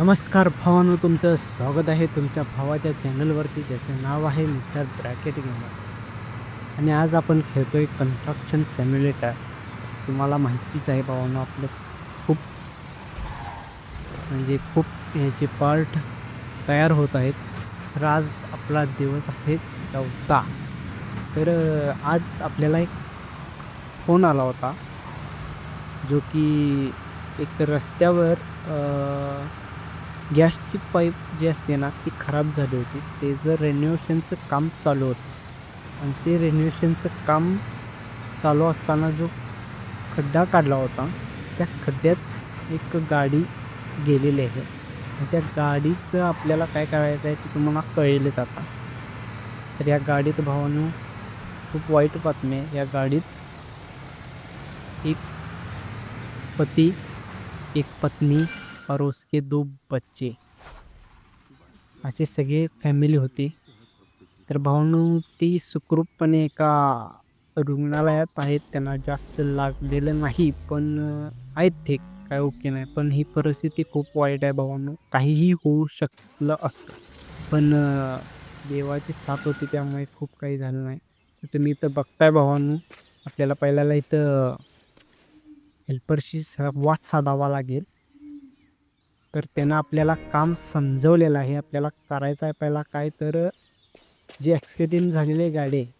नमस्कार भावानो तुमचं स्वागत आहे तुमच्या भावाच्या चॅनलवरती ज्याचं नाव आहे मिस्टर ब्रॅकेट गेमर. आणि आज आपण खेळतो आहे कन्स्ट्रक्शन सॅम्युलेटर. तुम्हाला माहितीच आहे भावानो आपलं खूप म्हणजे खूप याचे पार्ट तयार होत आहेत. तर आज आपला दिवस आहे चौथा. तर आज आपल्याला एक फोन आला होता जो की एक तर रस्त्यावर गॅसची पाईप जी असते ना ती खराब झाली होती. ते जर रेन्युएशनचं काम चालू होतं. आणि ते रेन्युएशनचं काम चालू असताना जो खड्डा काढला होता त्या खड्ड्यात एक गाडी गेलेली आहे. आणि त्या गाडीचं आपल्याला काय करायचं आहे ते तुम्हाला कळेलच आता. तर या गाडीत भावानं खूप वाईट बातमी आहे. या गाडीत एक पती एक पत्नी और उसके दो बच्चे। असे सगळे फॅमिली होती। तर भावनो ती सुखरूपपणे एका रुग्णालयात आहेत. त्यांना जास्त लागलेलं नाही पण आहेत ते काय ओके नाही. पण ही परिस्थिती खूप वाईट आहे भावांनो. काहीही होऊ शकलं असतं. पण देवाची साथ होती त्यामुळे खूप काही झालं नाही. तर तुम्ही इथं बघताय भावांनो. आपल्याला पहिल्याला इथं हेल्परशी संवाद साधावा लागेल. तर त्यांना आपल्याला काम समजवलेलं आहे. आपल्याला करायचं आहे. पहिला काय तर जे ॲक्सिडेंट झालेले गाडी आहे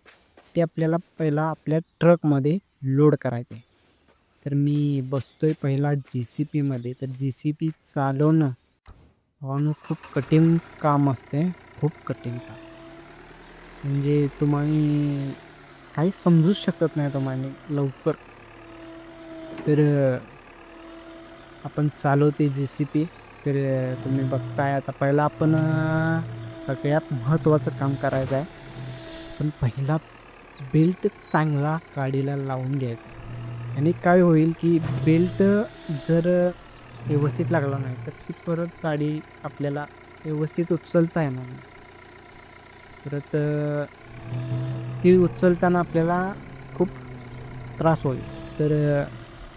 ते आपल्याला पहिला आपल्या ट्रकमध्ये लोड करायचे आहे तर मी बसतो आहे पहिला जी सी पीमध्ये तर जी सी पी चालवणं भावानं खूप कठीण काम असते खूप कठीण काम. म्हणजे तुम्हाला काही समजूच शकत नाही तुम्हाला लवकर. तर आपण चालवते जी सी पी तर तुम्ही बघताय आता पहिला आपण सगळ्यात महत्त्वाचं काम करायचं आहे. पण पहिला बेल्ट चांगला गाडीला लावून घ्यायचा. आणि काय होईल की बेल्ट जर व्यवस्थित लागला नाही तर ती परत गाडी आपल्याला व्यवस्थित उचलता येणार नाही. परत ती उचलताना आपल्याला खूप त्रास होईल. तर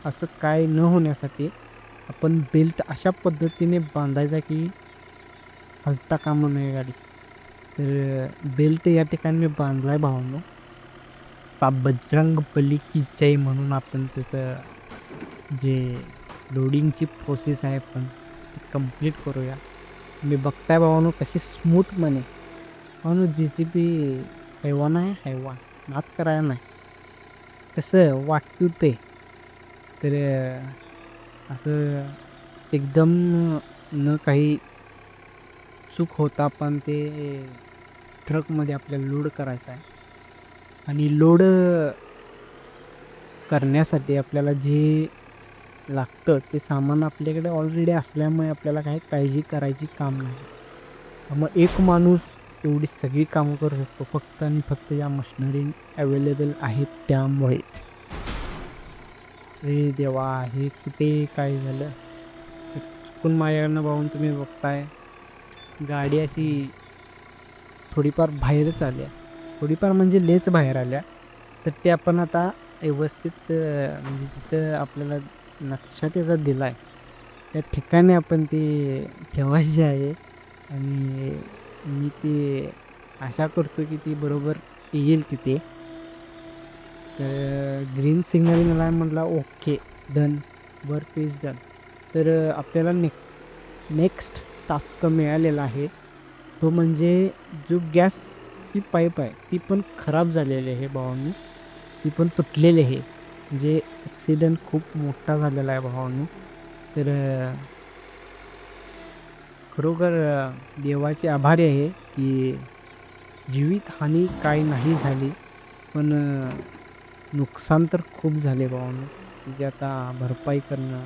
असं काय न होण्यासाठी आपण बेल्ट अशा पद्धतीने बांधायचा की हलता कामा नये गाडी. तर बेल्ट या ठिकाणी मी बांधला आहे भावानो. पा बजरंग बली की जय म्हणून आपण त्याचं जे लोडिंगची प्रोसेस आहे आपण ती कंप्लीट करूया. मी बघताय भावानो कशी स्मूथपणे भावानो जी सी पी हैवान आहे हैवान. नात करायला नाही. कसं वाटतं ते? तर असं एकदम न काही चूक होता पण ते ट्रकमध्ये आपल्याला लोड करायचं आहे. आणि लोड करण्यासाठी आपल्याला जे लागतं ते सामान आपल्याकडे ऑलरेडी असल्यामुळे आपल्याला काही काळजी करायची काम नाही. मग एक माणूस एवढी सगळी कामं करू शकतो. फक्त आणि फक्त या मशिनरी अवेलेबल आहेत त्यामुळे. अरे देवा हे कुठे काय झालं? तर चुकून माझ्याकडनं पाहून तुम्ही बघताय. गाडी अशी थोडीफार बाहेरच आल्या. थोडीफार म्हणजे लेच बाहेर आल्या. तर ते आपण आता व्यवस्थित म्हणजे जिथं आपल्याला नक्षा त्याचा दिला आहे त्या ठिकाणी आपण ते ठेवायचे आहे. आणि मी ते आशा करतो की ती बरोबर येईल तिथे. तर ग्रीन सिग्नल मला म्हटलं okay done work is done तर आपल्याला ने नेक्स्ट टास्क मिळालेला आहे. तो म्हणजे जो गॅसची पाईप आहे ती पण खराब झालेली आहे भावांनी. ती पण तुटलेली आहे. म्हणजे ॲक्सिडंट खूप मोठा झालेला आहे भावांनी. तर खरोखर देवाचे आभारी आहे की जीवितहानी काही नाही झाली. पण नुकसान तर खूप झाले भावांनो म्हणजे आता भरपाई करणं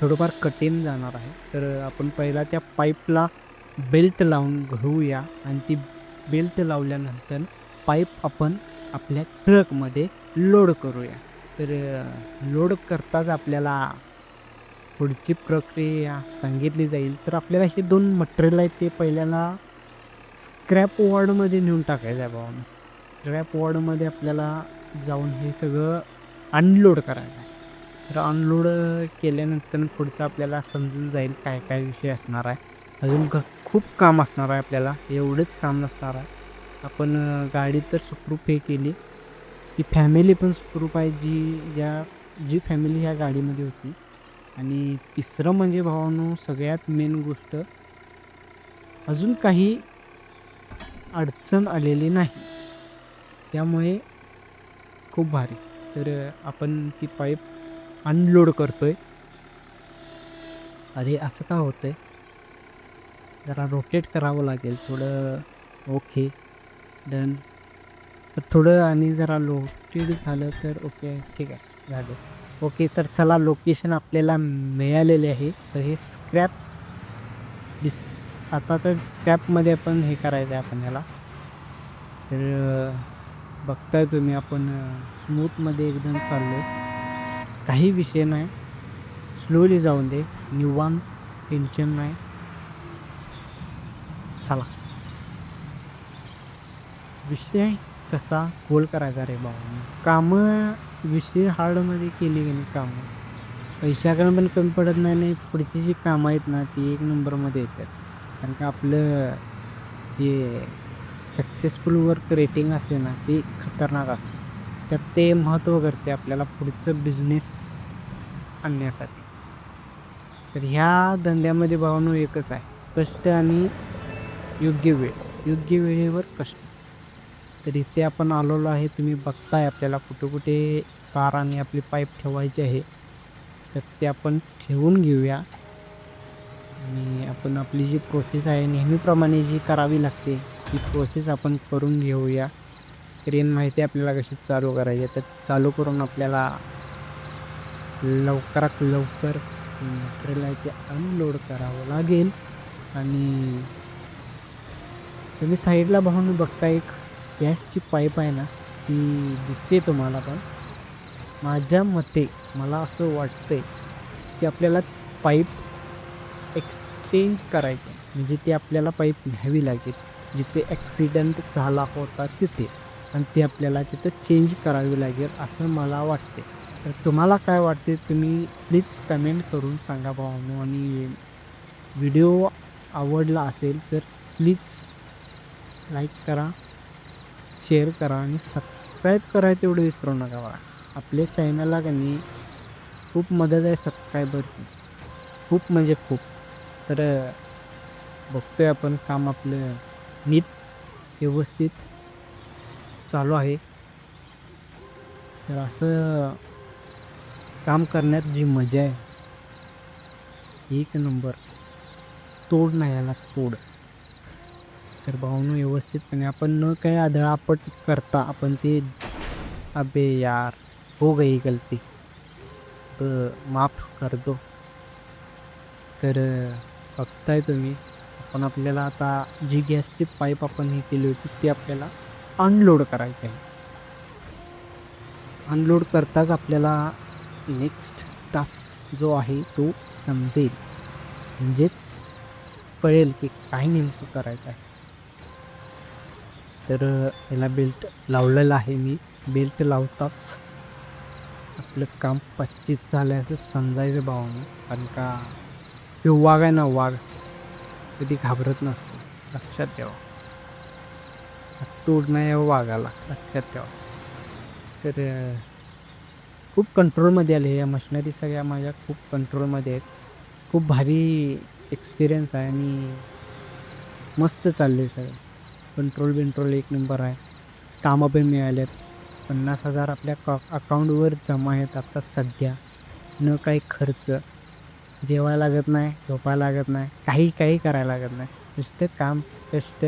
थोडंफार कठीण जाणार आहे. तर आपण पहिला त्या पाईपला बेल्ट लावून घेऊया आणि ती बेल्ट लावल्यानंतर पाईप आपण आपल्या ट्रकमध्ये लोड करूया. तर लोड करताच आपल्याला पुढची प्रक्रिया सांगितली जाईल. तर आपल्याला हे दोन मटेरियल आहेत ते पहिल्याला स्क्रॅप वॉर्डमध्ये नेऊन टाकायचं आहे भावानं स्क्रॅप वॉर्डमध्ये आपल्याला जाऊन हे सगळं अनलोड करायचं आहे. तर अनलोड केल्यानंतर पुढचं आपल्याला समजून जाईल काय काय विषय असणार आहे. अजून ग खूप काम असणार आहे आपल्याला. एवढंच काम नसणार आहे. आपण गाडी तर सुखरूप हे केली. ती फॅमिली पण सुखरूप आहे जी ज्या जी फॅमिली ह्या गाडीमध्ये होती. आणि तिसरं म्हणजे भावानो सगळ्यात मेन गोष्ट अजून काही अडचण आलेली नाही. त्यामुळे खूप भारी. तर आपण ती पाईप अनलोड करतो आहे अरे असं का होतं आहे जरा रोटेट करावं लागेल थोडं ओके डन तर थोडं आणि जरा लोटेड झालं तर ओके ठीक आहे झालं. ओके तर चला लोकेशन आपल्याला मिळालेले आहे. तर हे स्क्रॅप दिस आता तर स्क्रॅपमध्ये आपण हे करायचं आहे आपण याला. तर बघताय तुम्ही आपण स्मूथमध्ये एकदम चाललो काही विषय नाही. स्लोली जाऊन दे. निवान टेन्शन नाही. चला. विषय कसा गोल करायचा रे बाबा कामं विषय हार्डमध्ये केली की नाही कामं? पैशाकडे पण कमी पडत नाही नाही पुढची जी कामं आहेत ना ती एक नंबरमध्ये येतात. कारण का आपलं जे सक्सेसफुल वर्क रेटिंग असते ना ते खतरनाक असते. त्यात ते महत्त्व करते आपल्याला पुढचं बिझनेस आणण्यासाठी. तर ह्या धंद्यामध्ये भावनो एकच आहे कष्ट आणि योग्य वेळ. योग्य वेळेवर कष्ट. तर इथे आपण आलेलो आहे तुम्ही बघताय आपल्याला कुठे कुठे कार आणि आपली पाईप ठेवायची आहे. तर ते आपण ठेवून घेऊया. आणि आपण आपली जी प्रोसेस आहे नेहमीप्रमाणे जी करावी लागते ती प्रोसेस आपण करून घेऊया क्रेन माहिती आपल्याला कशी चालू करायची आहे. तर चालू करून आपल्याला लवकरात लवकर मटेरियल आहे ते अनलोड करावं लागेल आणि तुम्ही साईडला पाहून बघता एक गॅसची पाईप आहे ना ती दिसते तुम्हाला पण माझ्या मते मला असं वाटतंय की आपल्याला पाईप एक्सचेंज करायचे. म्हणजे ते आपल्याला पाईप न्यावी लागेल. जिथे ॲक्सिडेंट झाला होता तिथे. आणि ते आपल्याला तिथं चेंज करावी लागेल असं मला वाटते. तर तुम्हाला काय वाटते तुम्ही प्लीज कमेंट करून सांगा भावानो आणि व्हिडिओ आवडला असेल तर प्लीज लाईक करा शेअर करा आणि सबस्क्राईब करा तेवढं विसरू नका बघा आपल्या चॅनलला का नाही खूप मदत आहे सबस्क्रायबरची खूप म्हणजे खूप. तर बघतोय आपण काम आपलं नीट व्यवस्थित चालू आहे. तर असं काम करण्यात जी मजा आहे एक नंबर. तोड नाही याला तोड. तर भावनो व्यवस्थितपणे आपण न काही आदळापट करता आपण ते अबे यार हो गई गलती. तर माफ कर दो. तर बघताय तुम्ही. आपण आपल्याला आता जी गॅसची पाईप आपण हे केली होती ती आपल्याला अनलोड करायची आहे. अनलोड करताच आपल्याला नेक्स्ट टास्क जो आहे तो समजेल. म्हणजेच कळेल की काय नेमकं करायचं आहे. तर याला बेल्ट लावलेला आहे मी. बेल्ट लावताच आपलं काम पच्चीस झालं आहे असं समजायचं भावानं. कारण का हे वाघ आहे ना वाघ कधी घाबरत नसतो. लक्षात ठेवा. तोड नाही आहे हो वाघाला. लक्षात ठेवा. तर खूप कंट्रोलमध्ये आले. या मशिनरी सगळ्या माझ्या खूप कंट्रोलमध्ये आहेत. खूप भारी एक्सपिरियन्स आहे आणि मस्त चालले सगळं. कंट्रोल बिंट्रोल एक नंबर आहे. कामं पण मिळाले आहेत पन्नास हजार आपल्या अकाउंटवर जमा आहेत आत्ता सध्या. न काही खर्च. जेवायला लागत नाही झोपायला लागत नाही काही काही करायला लागत नाही. नुसतं काम कष्ट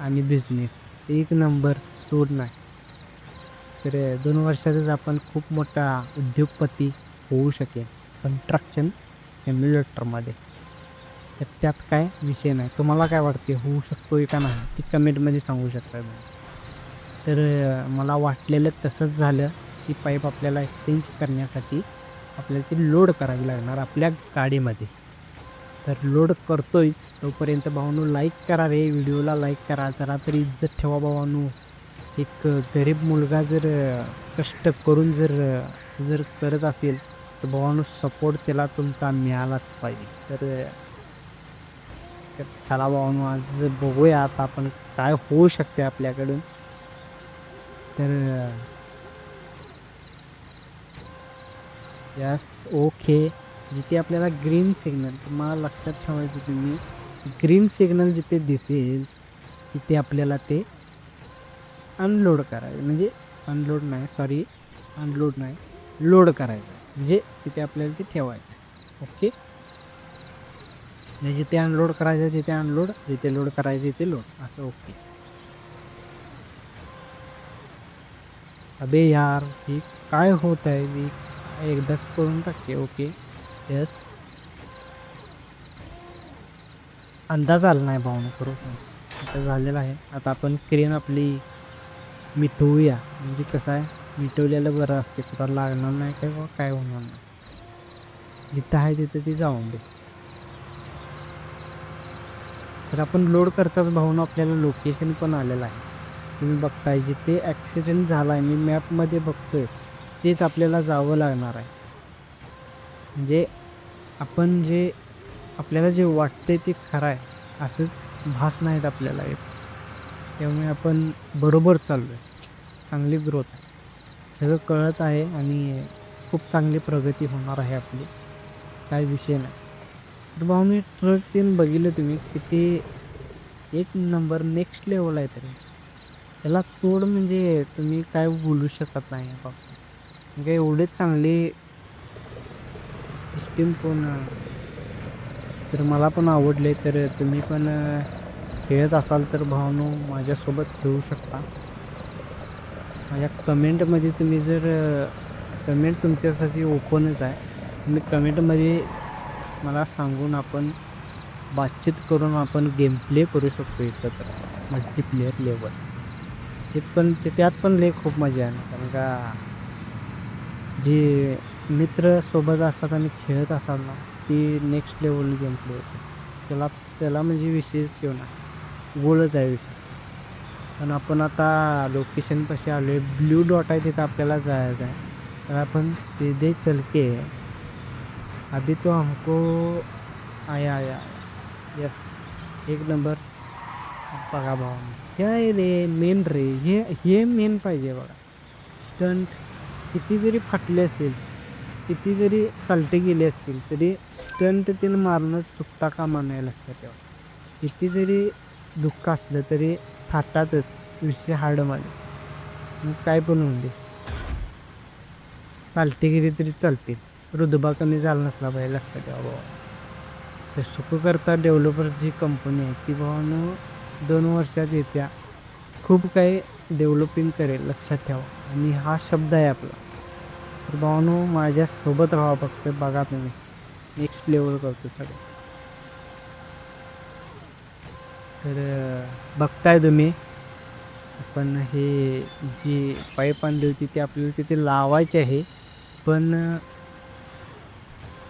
आणि बिझनेस एक नंबर तोड नाही. तर दोन वर्षातच आपण खूप मोठा उद्योगपती होऊ शकेल. कंस्ट्रक्शन सेम्युलेटरमध्ये तर त्यात काय विषय नाही. तुम्हाला काय वाटते होऊ शकतो आहे का नाही? ती कमेंटमध्ये सांगू शकता तुम्ही. तर मला वाटलेलं तसंच झालं की पाईप आपल्याला एक्सचेंज करण्यासाठी आपल्याला ती लोड करावी लागणार आपल्या गाडीमध्ये. तर लोड करतोयच तोपर्यंत भावानू लाईक करा रे व्हिडिओला लाईक करा. जरा तरी इज्जत ठेवा भावानू. एक गरीब मुलगा जर कष्ट करून जर असं जर करत असेल तर भावानू सपोर्ट त्याला तुमचा मिळालाच पाहिजे. तर तर चला भावानू आज बघूया आता आपण काय होऊ शकते आपल्याकडून. तर यस, ओके. जिथे आपल्याला ग्रीन सिग्नल तुम्हाला लक्षात ठेवायचं तुम्ही ग्रीन सिग्नल जिथे दिसेल, तिथे ते अनलोड करायचं, म्हणजे अनलोड नाही सॉरी अनलोड नाही लोड म्हणजे तिथे ठेवायचं ओके? म्हणजे जिथे अनलोड करायचं तिथे अनलोड जिथे लोड करायचं तिथे लोड असं, ओके. अबे यार, ही काय होत ही? एकदाच करून टाकते ओके. यस अंदाज आला नाही भावना खरोखर आता झालेला आहे. आता आपण क्रेन आपली मिटवूया. म्हणजे कसं आहे? मिटवलेलं बरं असते. कुठं लागणार नाही काय बा काय होणार नाही. जिथं आहे तिथं ती जाऊन दे. तर आपण लोड करताच भाऊन आपल्याला लोकेशन पण आलेलं आहे. तुम्ही बघताय जिथे ॲक्सिडेंट झाला आहे मी मॅपमध्ये बघतोय. तेच आपल्याला जावं लागणार आहे. म्हणजे आपण जे आपल्याला जे वाटते ते खरं आहे असंच भास नाहीत आपल्याला येत. त्यामुळे आपण बरोबर चाललो आहे चांगली ग्रोथ आहे. सगळं कळत आहे आणि खूप चांगली प्रगती होणार आहे आपली. काय विषय नाही. तर भाऊ मी ट्रक तीन बघितलं तुम्ही किती एक नंबर नेक्स्ट लेवल आहे तरी. त्याला तोड म्हणजे तुम्ही काय बोलू शकत नाही बाबा काय एवढे चांगले सिस्टीम कोण तर मला पण आवडले तर तुम्ही पण खेळत असाल तर भावनो माझ्यासोबत खेळू शकता. माझ्या कमेंटमध्ये तुम्ही जर कमेंट तुमच्यासाठी ओपनच आहे तुम्ही कमेंटमध्ये मला सांगून आपण बातचीत करून आपण गेम प्ले करू शकतो एकत्र मल्टीप्लेअर लेवल ते पण ते त्यात पण लय खूप मजा आहे कारण का जे मित्र सोबत असतात आणि खेळत असतात ना ती नेक्स्ट लेवल गेम प्ले होते. त्याला त्याला म्हणजे विशेष घेऊ ना गोलच आहे विषय पण आपण आता लोकेशनपाशी आलो आहे ब्ल्यू डॉट आहे तिथं आपल्याला जायचं आहे. तर आपण सीधे चलके. अभी तो हमको आया आया यस एक नंबर बघा भाऊ. हे आहे रे? मेन रे. हे हे मेन पाहिजे बघा. स्टंट किती जरी फाटले असेल किती जरी सालटे गेले असतील तरी स्टंट तिने मारणं चुकता कामा नाही लक्षात ठेवा. किती जरी दुःख असलं तरी थाटातच विषय हाड मारले मग काय पण होऊन दे. चालते गेली तरी चालतील. रुदबा कमी झाला नसला पाहिजे लक्षात ठेवा बाबा तर सुखकर्ता डेव्हलपर्स जी कंपनी आहे ती भावानं दोन वर्षात येत्या. खूप काही डेव्हलपिंग करेल लक्षात ठेवा. आणि हा शब्द आहे आपला. तर भावानो माझ्यासोबत राहा फक्त. बघा तुम्ही. नेक्स्ट लेवल करतो सगळं. तर बघताय तुम्ही. आपण हे जी पाईप आणली होती ती आपल्याला तिथे लावायची आहे. पण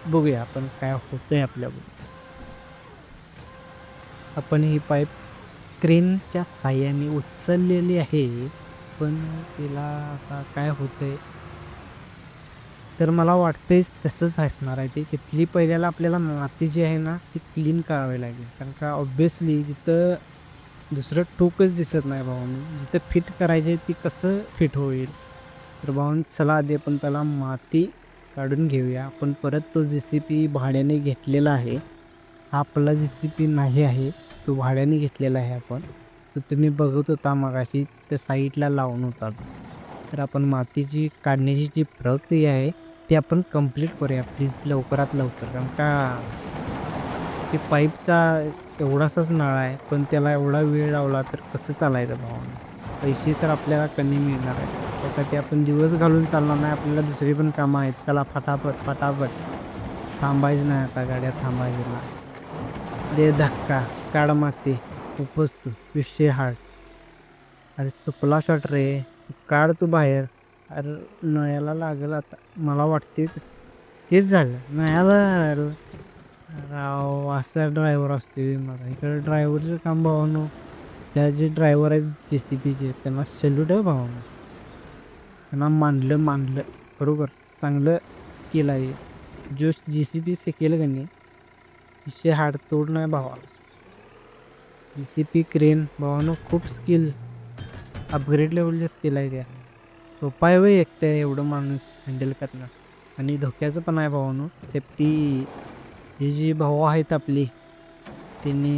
बघूया आपण काय होतं आहे आपल्याबरोबर. आपण ही पाईप क्रेनच्या साह्याने उचललेली आहे पण तिला आता काय होतं आहे तर मला वाटतेच तसंच असणार आहे ते. तिथली पहिल्याला आपल्याला माती जी आहे ना ती क्लीन करावी लागेल. कारण का ऑब्वियसली जिथं दुसरं टोकच दिसत नाही भाऊन जिथं फिट करायचे ती कसं फिट होईल? तर भाऊन चला आधी आपण पहिला माती काढून घेऊया. आपण परत तो जी सी पी भाड्याने घेतलेला आहे. हा आपला जी सी पी नाही आहे. तो भाड्याने घेतलेला आहे आपण. तर तुम्ही बघत होता मगाशी त्या साईडला लावून होता तर आपण मातीची काढण्याची जी प्रक्रिया आहे ती आपण कंप्लीट करूया. प्लीज लवकरात लवकर. कारण का ते पाईपचा एवढासाच नळा आहे पण त्याला एवढा वेळ लावला तर कसं चालायचं भावानं पैसे तर आपल्याला कमी मिळणार आहे त्यासाठी आपण दिवस घालून चालणार नाही. आपल्याला दुसरी पण कामं आहेत. त्याला फटाफट फटाफट. थांबायचं नाही आता. गाड्या थांबायचं नाही. दे धक्का. काढ माती उपस तू विषय हाड. अरे सुपला शॉट रे काढ तू बाहेर. अरे नळ्याला लागलं आता. मला वाटते तेच झालं. नळ्याला राव असा ड्रायव्हर असतो मला इकडे ड्रायव्हरचं काम भावानं. त्या जे ड्रायव्हर आहेत जे सी पीचे त्यांना सल्यूट आहे भावानं. त्यांना मानलं मानलं. बरोबर. चांगलं स्किल आहे. जो जी सी पी शिकेल का नाही? विषय हाडतोड नाही भावा. जी सी पी क्रेन भावानं खूप स्किल अपग्रेड लेवलच्या स्किल आहे त्या सोपा आहे वय आहे एवढं माणूस हँडल करणं. आणि धोक्याचं पण आहे भावानं. सेफ्टी ही जी भाऊ आहेत आपली त्यांनी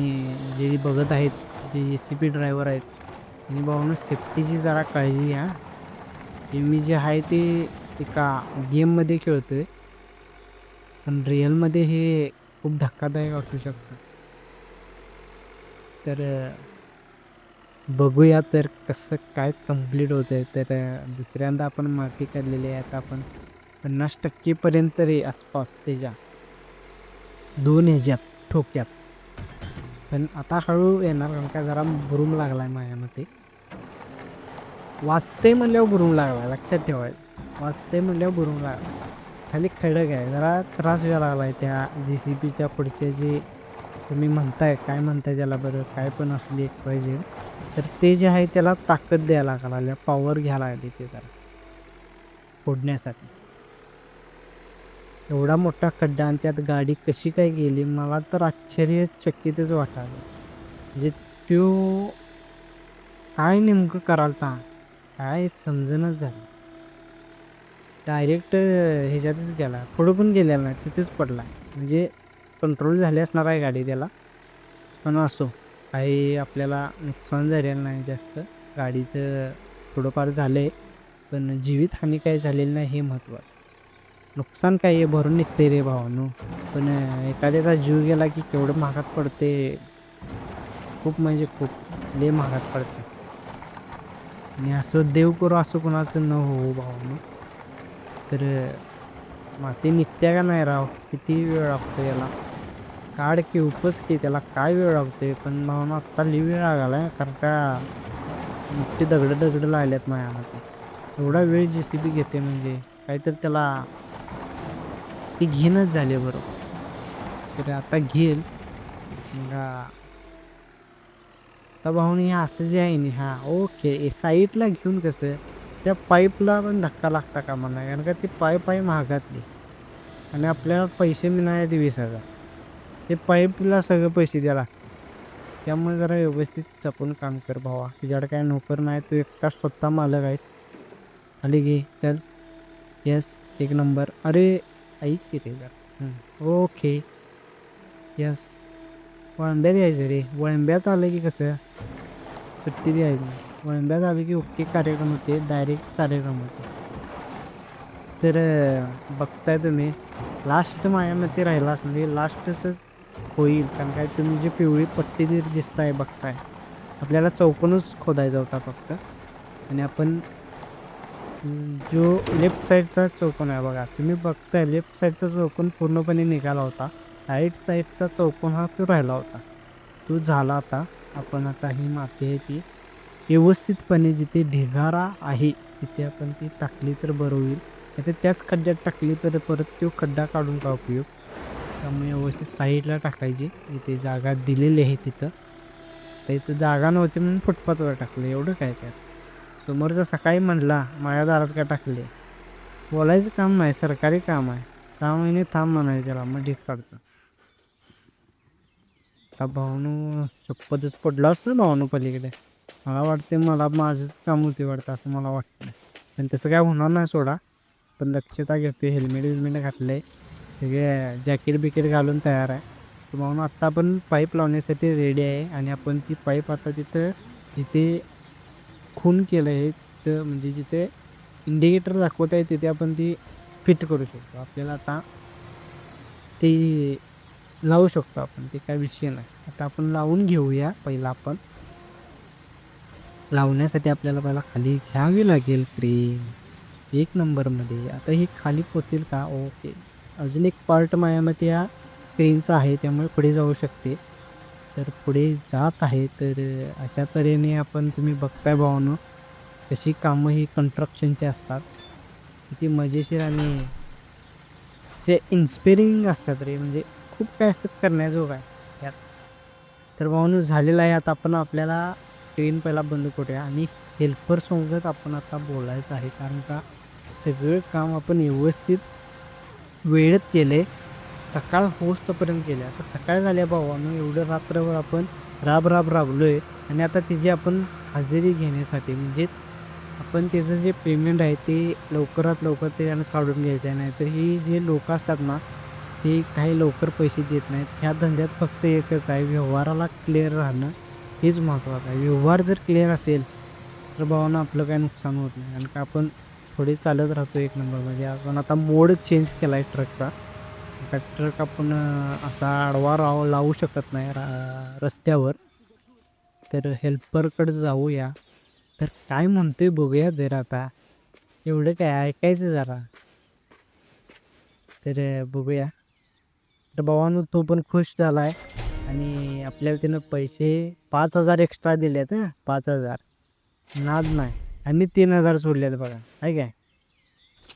जे बघत आहेत ते जे सी पी ड्रायव्हर आहेत. त्यांनी भावानं सेफ्टीची जरा काळजी घ्या. हे मी जे आहे ते एका गेममध्ये खेळतो आहे पण रिअलमध्ये हे खूप धक्कादायक असू शकतं. तर बघूया तर कसं काय कंप्लीट होतं आहे तर दुसऱ्यांदा आपण माती काढलेली आहे. आता आपण पन्नास टक्केपर्यंत रे आसपास त्याच्या दोन ह्याच्यात ठोक्यात. पण आता हळू येणार कारण का जरा बुरूम लागला आहे माझ्या मते. वाचते म्हणल्यावर बुरूम लागला लक्षात ठेवायचं वाचते म्हणल्यावर बुरूम लागला खाली खडक आहे. जरा त्रास व्हायला लागला आहे त्या जी सी पीच्या पुढचे जे तुम्ही म्हणताय काय म्हणताय त्याला बरं? काय पण असू दे एक्स वाय झेड तर ते जे आहे त्याला ताकद द्यायला लागला पॉवर घ्यायला लागली ते जरा. फोडण्यासाठी. एवढा मोठा खड्डा आणि त्यात गाडी कशी काय गेली मला तर आश्चर्यचकितच वाटायला. म्हणजे तो काय नेमकं करालता? काय समजणच झालं डायरेक्ट ह्याच्यातच गेला. पुढं पण गेलेला नाही तिथेच पडला. म्हणजे कंट्रोल झाले असणार आहे गाडी त्याला. पण असो काही आपल्याला नुकसान झालेलं नाही जास्त. गाडीचं थोडंफार झालं आहे पण जीवितहानी काय झालेली नाही हे महत्त्वाचं. नुकसान काय आहे भरून निघते रे भावानो. पण एखाद्याचा जीव गेला की केवढं महागात पडते. खूप म्हणजे खूप लय महागात पडते. आणि असं देव करू असं कोणाचं न हो भावानो. तर माती निघत्या का नाही राव? किती वेळ लागतो याला? काढ की उपच की त्याला काय वेळ लागतोय? पण भावना आत्ता लई वेळ लागाला कारण का मोठी दगडं दगडं लागल्यात माझ्या हाती एवढा वेळ जे सी बी घेते म्हणजे काहीतरी त्याला ती घेणंच झाले बरोबर. तर आता घेईल. मग आता भाऊनी हे असं जे आहे ना हां ओके साईडला घेऊन कसं त्या पाईपला पण धक्का लागता का म्हणा कारण का ती पाईप आहे महागातली. आणि आपल्याला पैसे मिळाले वीस हजार. ते पाईपला सगळं पैसे द्यायला त्यामुळे जरा व्यवस्थित जपून काम कर भावा. तुझ्याकडे काय नोकर नाही तू एकटा स्वतः मालक आहेस. खाली घे चल. येस एक नंबर. अरे ऐक की रे जरा. ओके. यस. वळंब्यात यायचं रे. वळंब्यात आलं की कसं? सुट्टी द्यायची. वळंब्यात आलं की ओके कार्यक्रम होते डायरेक्ट कार्यक्रम होते. तर बघताय तुम्ही. लास्ट माझ्या मते राहिला असणार म्हणजे लास्टच होईल. कारण काय तुम्ही जी पिवळी पट्टी जी दिसताय बघताय आपल्याला चौकोनच खोदायचा होता फक्त. आणि आपण जो लेफ्ट साईडचा चौकोन आहे बघा तुम्ही बघताय लेफ्ट साईडचा चौकोन पूर्णपणे निघाला होता. राईट साईडचा चौकोन हा तो राहिला होता. तो झाला आता. आपण आता ही माती आहे ती व्यवस्थितपणे जिथे ढिगारा आहे तिथे आपण ती टाकली तर बरं होईल. नाही तर त्याच खड्ड्यात टाकली तर परत तो खड्डा काढून का उपयोग? त्यामुळे व्यवस्थित साईडला टाकायची. इथे जागा दिलेली आहे तिथं. तर इथं जागा नव्हती म्हणून फुटपाथवर टाकलं. एवढं काय त्यात? समोरचा सकाळी म्हणला माझ्या दारात का टाकले? बोलायचं काम नाही सरकारी काम आहे. सहा महिने थांब म्हणायचं त्याला मग ढीक काढतो. आता भावनू शपथच पडलं असतं भावनू पलीकडे. मला वाटते मला माझंच काम होते वाटतं असं मला वाटतं पण तसं काय होणार नाही सोडा. पण दक्षता घेतो हेल्मेट विल्मेट घातलं आहे सगळे जॅकेट बिकेट घालून तयार आहे. म्हणून आत्ता आपण पाईप लावण्यासाठी रेडी आहे आणि आपण ती पाईप आता तिथं जिथे खून केलं आहे तिथं म्हणजे जिथे इंडिकेटर दाखवत आहे तिथे आपण ती फिट करू शकतो. आपल्याला आता ते लावू शकतो आपण ते काय विषय नाही. आता आपण लावून घेऊया पहिला आपण. लावण्यासाठी आपल्याला पहिला खाली घ्यावी लागेल क्रेन एक नंबरमध्ये. आता ही खाली पोचेल का? ओके अजून एक पार्ट माझ्यामध्ये या क्रेनचा आहे त्यामुळे पुढे जाऊ शकते. तर पुढे जात आहे तर अशा तऱ्हेने आपण तुम्ही बघताय भावानो कशी कामं ही कन्स्ट्रक्शनची असतात. किती मजेशीर आणि जे इन्स्पिरिंग असतात रे म्हणजे खूप काय असं करण्याजोग आहे त्यात तर भाऊन झालेलं आहे आता आपण आपल्याला ट्रेन पहिला बंद करूया आणि हेल्परसोबत आपण आता बोलायचं आहे कारण का सगळं काम आपण व्यवस्थित वेळेत केलं आहे सकाळ होस्तपर्यंत केलं आता सकाळ झाल्या भावानं एवढं रात्रभर आपण राब राब राबलो आहे आणि आता तिची आपण हजेरी घेण्यासाठी म्हणजेच आपण त्याचं जे पेमेंट आहे ते लवकरात लवकर त्याच्यानं काढून घ्यायचं आहे. नाहीतर ही जे लोक असतात ना ते काही लवकर पैसे देत नाहीत. ह्या धंद्यात फक्त एकच आहे व्यवहाराला क्लिअर राहणं हेच महत्त्वाचं आहे. व्यवहार जर क्लिअर असेल तर भावानं आपलं काही नुकसान होत नाही. कारण का आपण थोडी चालत राहतो एक नंबरमध्ये आपण आता मोड चेंज केला आहे ट्रकचा का ट्रक आपण असा आडवा राव लावू शकत नाही रा रस्त्यावर. तर हेल्परकडे जाऊया. तर काय म्हणतोय बघूया जरा आता. एवढं काय ऐकायचं जरा. तर बघूया. तर भावानं तो पण खुश झाला आहे आणि आपल्याला त्यानं पैसे पाच हजार एक्स्ट्रा दिले आहेत पाच हजार. नाद नाही. आणि तीन हजार सोडलेत बघा. आहे काय?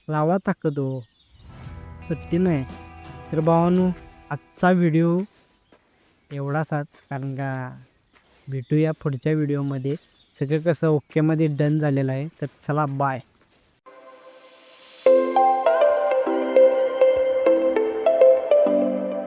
लावा ताकद हो. सुट्टी नाही. तर भावानू आजचा व्हिडिओ एवढासाच. कारण का भेटूया पुढच्या व्हिडिओमध्ये सगळं कसं ओकेमध्ये डन झालेलं आहे. तर चला बाय